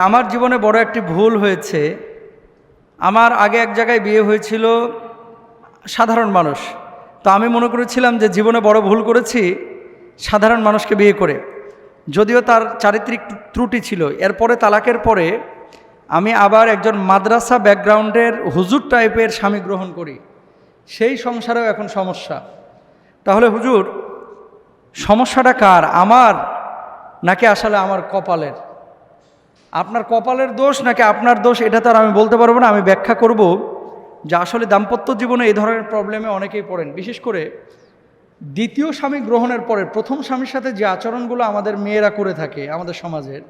আমার জীবনে বড় একটি ভুল হয়েছে। আমার আগে এক জায়গায় বিয়ে হয়েছিল সাধারণ মানুষ। তো আমি মনে করেছিলাম যে জীবনে বড় ভুল করেছি, সাধারণ মানুষকে বিয়ে করে। যদিও তার চারিত্রিক ত্রুটি ছিল। এরপরে তালাকের পরে আমি আবার একজন মাদ্রাসা ব্যাকগ্রাউন্ডের হুজুর টাইপের স্বামী গ্রহণ করি। সেই সংসারেও এখন সমস্যা। তাহলে হুজুর, সমস্যাটা কার? আমার নাকি আসলে আমার কপালের? আপনার কপালের দোষ নাকি আপনার দোষ, এটা তো আর আমি বলতে পারব না, আমি ব্যাখ্যা করব যে আসলে দাম্পত্য জীবনে এই ধরনের প্রবলেমে অনেকেই পড়েন। বিশেষ করে দ্বিতীয় স্বামী গ্রহণের পরে প্রথম স্বামীর সাথে যে আচরণগুলো আমাদের মেয়েরা করে থাকে আমাদের সমাজের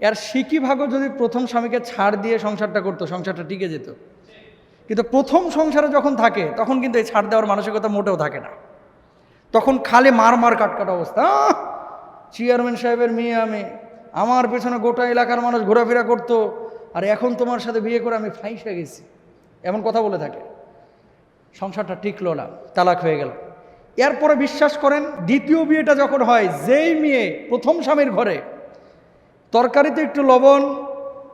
এর সিকি ভাগও যদি প্রথম স্বামীকে ছাড় দিয়ে সংসারটা করতো, সংসারটা টিকে যেত। কিন্তু প্রথম সংসারে যখন থাকে, তখন কিন্তু এই ছাড় দেওয়ার মানসিকতা মোটেও থাকে না। তখন খালি মার মার কাটকাট অবস্থা চেয়ারম্যান সাহেবের মেয়ে আমি আমার পেছনে গোটা এলাকার মানুষ ঘোরাফেরা করতো, আর এখন তোমার সাথে বিয়ে করে আমি ফাইসে গেছি। এমন কথা বলে থাকে। সংসারটা টিকলো না, তালাক হয়ে গেল। এরপরে বিশ্বাস করেন, দ্বিতীয় বিয়েটা যখন হয়, যেই মেয়ে প্রথম স্বামীর ঘরে, তরকারিতে একটু লবণ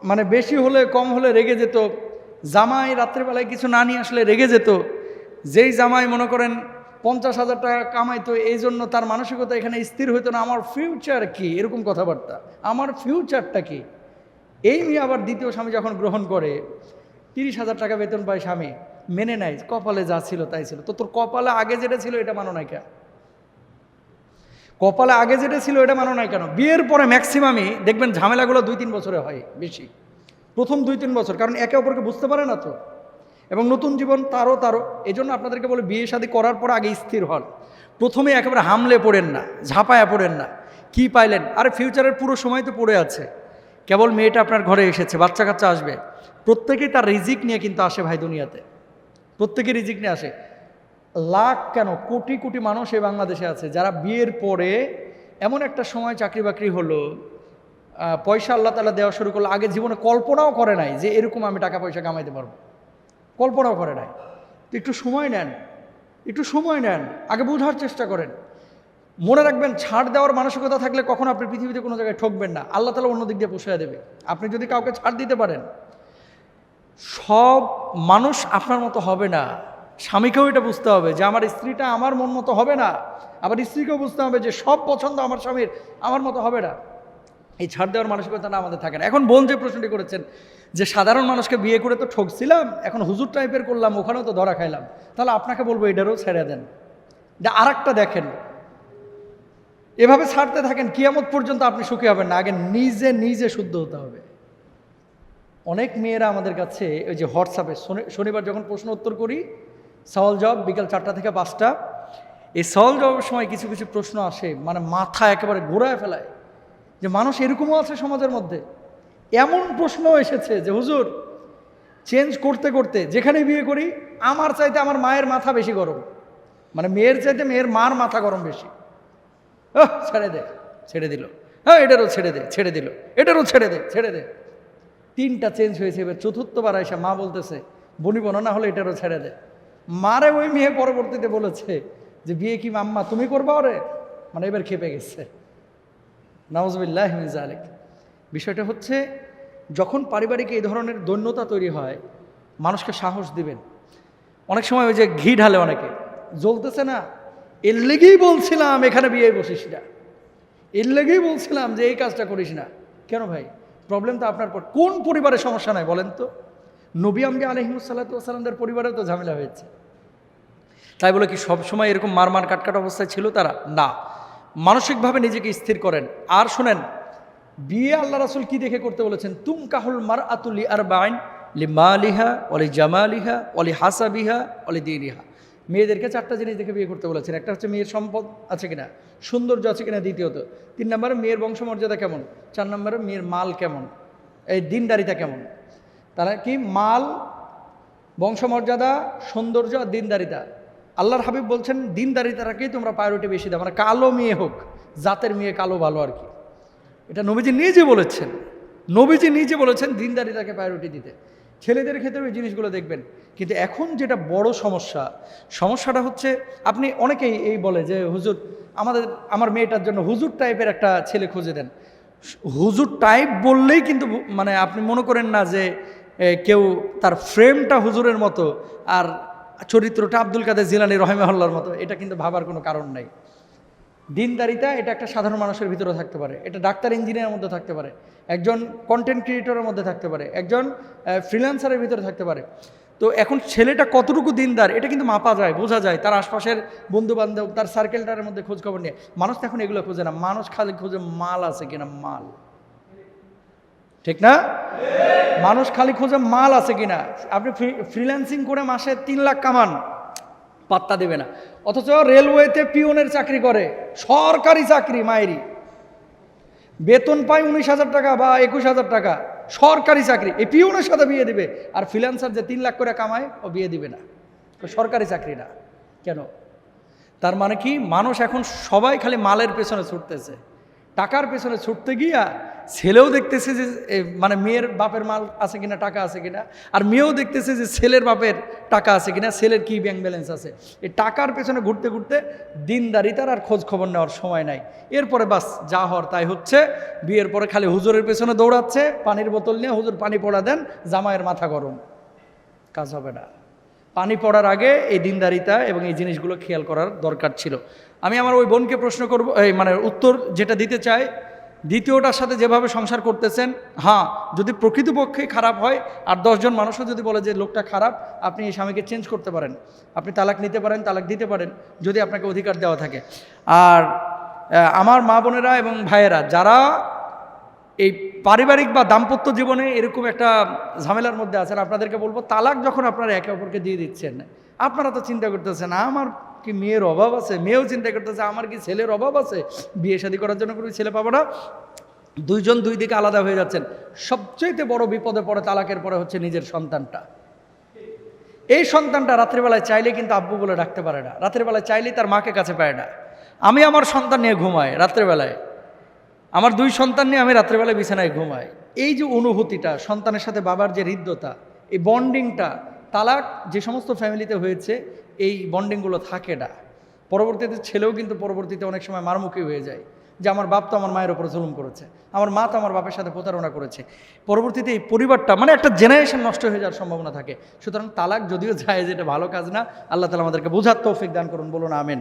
মানে বেশি হলে কম হলে রেগে যেত, জামাই রাত্রেবেলায় কিছু না নিয়ে আসলে রেগে যেত, যেই জামাই মনে করেন পঞ্চাশ হাজার টাকা কামাইতো, এই জন্য তার মানসিকতা এখানে স্থির হইতো না। আমার ফিউচার কি? এরকম কথাবার্তা। আমার ফিউচারটা কি? এই মেয়ে আবার দ্বিতীয় স্বামী যখন গ্রহণ করে, তিরিশ হাজার টাকা বেতন পায় স্বামী, মেনে নেয়, কপালে যা ছিল তাই ছিল। তো তোর কপালে আগে যেটা ছিল এটা মানো নাই কেন? কপালে আগে যেটা ছিল এটা মানো নাই কেন? বিয়ের পরে ম্যাক্সিমামই দেখবেন ঝামেলাগুলো দুই তিন বছরে হয় বেশি। প্রথম দুই তিন বছর, কারণ একে অপরকে বুঝতে পারে না তো। এবং নতুন জীবন তারও তারও। এই জন্য আপনাদেরকে বলে, বিয়ে শাদী করার পর আগে স্থির হন। প্রথমে একেবারে হামলে পড়েন না, ঝাঁপায়া পড়েন না। কি পাইলেন? আর, ফিউচারের পুরো সময় তো পড়ে আছে। কেবল মেয়েটা আপনার ঘরে এসেছে, বাচ্চা কাচ্চা আসবে। প্রত্যেকেই তার রিজিক নিয়ে কিন্তু আসে ভাই দুনিয়াতে। প্রত্যেকে রিজিক নিয়ে আসে। লাখ কেন? কোটি কোটি মানুষ এই বাংলাদেশে আছে যারা বিয়ের পরে এমন একটা সময় চাকরি বাকরি হলো পয়সা আল্লাহ তালা দেওয়া শুরু করল, আগে জীবনে কল্পনাও করে নাই যে এরকম আমি টাকা পয়সা কামাইতে পারব। কল্পনাও করে নাই। একটু সময় নেন, একটু সময় নেন, আগে বোঝার চেষ্টা করেন। মনে রাখবেন, ছাড় দেওয়ার মানসিকতা থাকলে কখন আপনি পৃথিবীতে কোনো জায়গায় ঠকবেন না। আল্লাহ তালা অন্য দিক দিয়ে পোষায় দেবে। আপনি যদি কাউকে ছাড় দিতে পারেন, সব মানুষ আপনার মতো হবে না। স্বামীকেও এটা বুঝতে হবে যে, আমার স্ত্রীটা আমার মন মতো হবে না। আবার স্ত্রীকেও বুঝতে হবে যে, সব পছন্দ আমার স্বামীর, আমার মতো হবে না। এই ছাড় দেওয়ার মানসিকতা না আমাদের থাকে না। এখন বোন যে প্রশ্নটি করেছেন যে সাধারণ মানুষকে বিয়ে করে তো ঠকছিলাম, এখন হুজুর টাইপের করলাম, ওখানেও তো ধরা খাইলাম। তাহলে আপনাকে বলব এটারও ছেড়ে দেন। এটা আর দেখেন। এভাবে ছাড়তে থাকেন, কিয়ামত পর্যন্ত আপনি সুখী হবেন না। আগে নিজে নিজে শুদ্ধ হতে হবে। অনেক মেয়েরা আমাদের কাছে ওই যে হোয়াটসঅ্যাপে শনি- শনিবার যখন প্রশ্ন উত্তর করি, সওয়াল জবাব বিকাল চারটা থেকে পাঁচটা। এই সওয়াল জবাবের সময় কিছু কিছু প্রশ্ন আসে মানে মাথা একেবারে ঘোরায় ফেলায়। যে মানুষ এরকমও আছে সমাজের মধ্যে। এমন প্রশ্ন এসেছে যে হুজুর চেঞ্জ করতে করতে যেখানে বিয়ে করি আমার চাইতে আমার মায়ের মাথা বেশি গরম। মানে মেয়ের চাইতে মেয়ের মার মাথা গরম বেশি। আহ, ছেড়ে দে ছেড়ে দিল। হ্যাঁ এটারও ছেড়ে দে ছেড়ে দিল। এটারও ছেড়ে দে ছেড়ে দে। তিনটা চেঞ্জ হয়েছে। এবার চতুর্থবার এসে মা বলতেছে বনিব না হলে এটারও ছেড়ে দে। মারে ওই মেয়ে পরবর্তীতে বলেছে যে বিয়ে কি মাম্মা তুমি করবা ওরে? মানে এবার খেপে গেছে। নওয়াজবিল্লাহ আলিক বিষয়টা হচ্ছে, যখন পারিবারিক এই ধরনের দৈন্যতা তৈরি হয়, মানুষকে সাহস দিবেন। অনেক সময় ওই যে ঘি ঢালে অনেকে, জ্বলতেছে না, এর লেগেই বলছিলাম, এখানে বিয়ে বসিস না। এর লেগেই বলছিলাম যে, এই কাজটা করিস না। কেন ভাই? প্রবলেম তো আপনার পর কোন পরিবারের সমস্যা নাই বলেন তো? নবী আম্বি আলহিমসাল্লাতামদের পরিবারেও তো ঝামেলা হয়েছে। তাই বলে কি সব সময় এরকম মার মার কাটকাট অবস্থায় ছিল তারা? না। মানসিকভাবে নিজেকে স্থির করেন। আর শোনেন, বিয়ে আল্লাহ রাসুল কি দেখে করতে বলেছেন? তুম কাহুল মার আতুলি আর বাইন লি মালিহা অলি জামালিহা অলি হাসাবিহা অলি দিনিহা। মেয়েদেরকে চারটা জিনিস দেখে বিয়ে করতে বলেছেন। একটা হচ্ছে মেয়ের সম্পদ আছে কিনা, সৌন্দর্য আছে কিনা দ্বিতীয়ত। তিন নম্বরে মেয়ের বংশমর্যাদা কেমন? চার নম্বরে মেয়ের মাল কেমন? এই দিনদারিতা কেমন? তারা কি? মাল, বংশমর্যাদা, সৌন্দর্য আর দিনদারিতা। আল্লাহর হাবিব বলছেন দিনদারিতাটাকেই তোমরা প্রায়োরিটি বেশি দাও। মানে কালো মেয়ে হোক, জাতের মেয়ে কালো ভালো আর কি। এটা নবীজি নিজে বলেছেন। নবীজি নিজে বলেছেন দিনদারিতাকে প্রায়োরিটি দিতে। ছেলেদের ক্ষেত্রে ওই জিনিসগুলো দেখবেন। কিন্তু এখন যেটা বড় সমস্যা, সমস্যাটা হচ্ছে, আপনি অনেকেই এই বলে যে, হুজুর, আমাদের, আমার মেয়েটার জন্য হুজুর টাইপের একটা ছেলে খুঁজে দেন। হুজুর টাইপ বললেই কিন্তু মানে আপনি মনে করেন না যে কেউ তার ফ্রেমটা হুজুরের মতো, আর চরিত্রটা আব্দুল কাদের জিলানি রহেমাল্লার মতো। এটা কিন্তু ভাবার কোনো কারণ নাই। দিনদারিতা এটা একটা সাধারণ মানুষের ভিতরে থাকতে পারে। এটা ডাক্তার, ইঞ্জিনিয়ারের মধ্যে থাকতে পারে। একজন কন্টেন্ট ক্রিয়েটরের মধ্যে থাকতে পারে। একজন ফ্রিল্যান্সারের ভিতরে থাকতে পারে। তো এখন ছেলেটা কতটুকু দিনদার, এটা কিন্তু মাপা যায়, বোঝা যায়। তার আশপাশের বন্ধু বান্ধব তার সার্কেলটার মধ্যে খোঁজ খবর নিয়ে। মানুষ তো এখন এগুলো খোঁজে না। মানুষ খালি খোঁজে মাল আছে কিনা মাল। ঠিক না? মানুষ খালি খোঁজে মাল আছে কিনা? আপনি ফ্রিল্যান্সিং করে মাসে তিন লাখ কামান, পাত্তা দেবে না। অথচ রেলওয়েতে পিওনের চাকরি করে, সরকারি চাকরি, মায়েরই। বেতন পায় উনিশ হাজার টাকা বা একুশ হাজার টাকা, সরকারি চাকরি, এই পিওনের সাথে বিয়ে দিবে। আর ফ্রিল্যান্সার যে তিন লাখ করে কামায়, ও বিয়ে দিবে না। সরকারি চাকরি না। কেন? তার মানে কি? মানুষ এখন সবাই খালি মালের পেছনে ছুটতেছে। টাকার পেছনে ছুটতে গিয়া ছেলেও দেখতেছে যে মানে মেয়ের বাপের মাল আছে কিনা, টাকা আছে কিনা, আর মেয়েও দেখতেছে যে ছেলের বাপের টাকা আছে কিনা, ছেলের কি ব্যাংক ব্যালেন্স আছে। এই টাকার পেছনে ঘুরতে ঘুরতে দিনদারিতার আর খোঁজ খবর নেওয়ার সময় নাই। এরপরে বাস, যা হওয়ার তাই হচ্ছে। বিয়ের পরে খালি হুজুরের পেছনে দৌড়াচ্ছে, পানির বোতল নিয়ে হুজুর পানি পড়া দেন, জামাইয়ের মাথা গরম। কাজ হবে না। পানি পড়ার আগে এই দিনদারিতা এবং এই জিনিসগুলো খেয়াল করার দরকার ছিল। আমি আমার ওই বোনকে প্রশ্ন করব, এই মানে উত্তর যেটা দিতে চাই দ্বিতীয়টার সাথে যেভাবে সংসার করতেছেন হ্যাঁ যদি প্রকৃতপক্ষে খারাপ হয়, আর দশজন মানুষও যদি বলে যে লোকটা খারাপ, আপনি এই স্বামীকে চেঞ্জ করতে পারেন। আপনি তালাক নিতে পারেন, তালাক দিতে পারেন, যদি আপনাকে অধিকার দেওয়া থাকে। আর আমার মা বোনেরা এবং ভাইয়েরা, যারা এই পারিবারিক বা দাম্পত্য জীবনে এরকম একটা ঝামেলার মধ্যে আছেন, আপনাদেরকে বলব, তালাক যখন আপনারা একে অপরকে দিয়ে দিচ্ছেন, আপনারা তো চিন্তা করতেছেন, আমার কি মেয়ের অভাব আছে? মেয়েও চিন্তা করতেছে, আমার কি ছেলের অভাব আছে? বিয়ে শাদী করার জন্য কোনো ছেলে পাবো না? দুইজন দুই দিকে আলাদা হয়ে যাচ্ছেন। সবচেয়ে বড় বিপদে পড়ে, তালাকের পরে হচ্ছে নিজের সন্তানটা। এই সন্তানটা রাত্রিবেলায় চাইলে কিন্তু আব্বু বলে ডাকতে পারে না। রাত্রিবেলায় চাইলেই তার মাকে কাছে পায় না। আমি আমার সন্তান নিয়ে ঘুমাই রাত্রেবেলায়। আমার দুই সন্তান নিয়ে আমি রাত্রেবেলায় বিছানায় ঘুমাই। এই যে অনুভূতিটা, সন্তানের সাথে বাবার যে হৃদ্যতা, এই বন্ডিংটা, তালাক যে সমস্ত ফ্যামিলিতে হয়েছে এই বন্ডিংগুলো থাকে না পরবর্তীতে ছেলেও কিন্তু পরবর্তীতে অনেক সময় মারমুখী হয়ে যায় যে আমার বাপ তো আমার মায়ের ওপর জুলুম করেছে, আমার মা তো আমার বাপের সাথে প্রতারণা করেছে। পরবর্তীতে এই পরিবারটা মানে একটা জেনারেশন নষ্ট হয়ে যাওয়ার সম্ভাবনা থাকে। সুতরাং তালাক যদিও যায় যেটা ভালো কাজ না, আল্লাহ তালা আমাদেরকে বোঝার তৌফিক দান করুন, বলুন আমেন।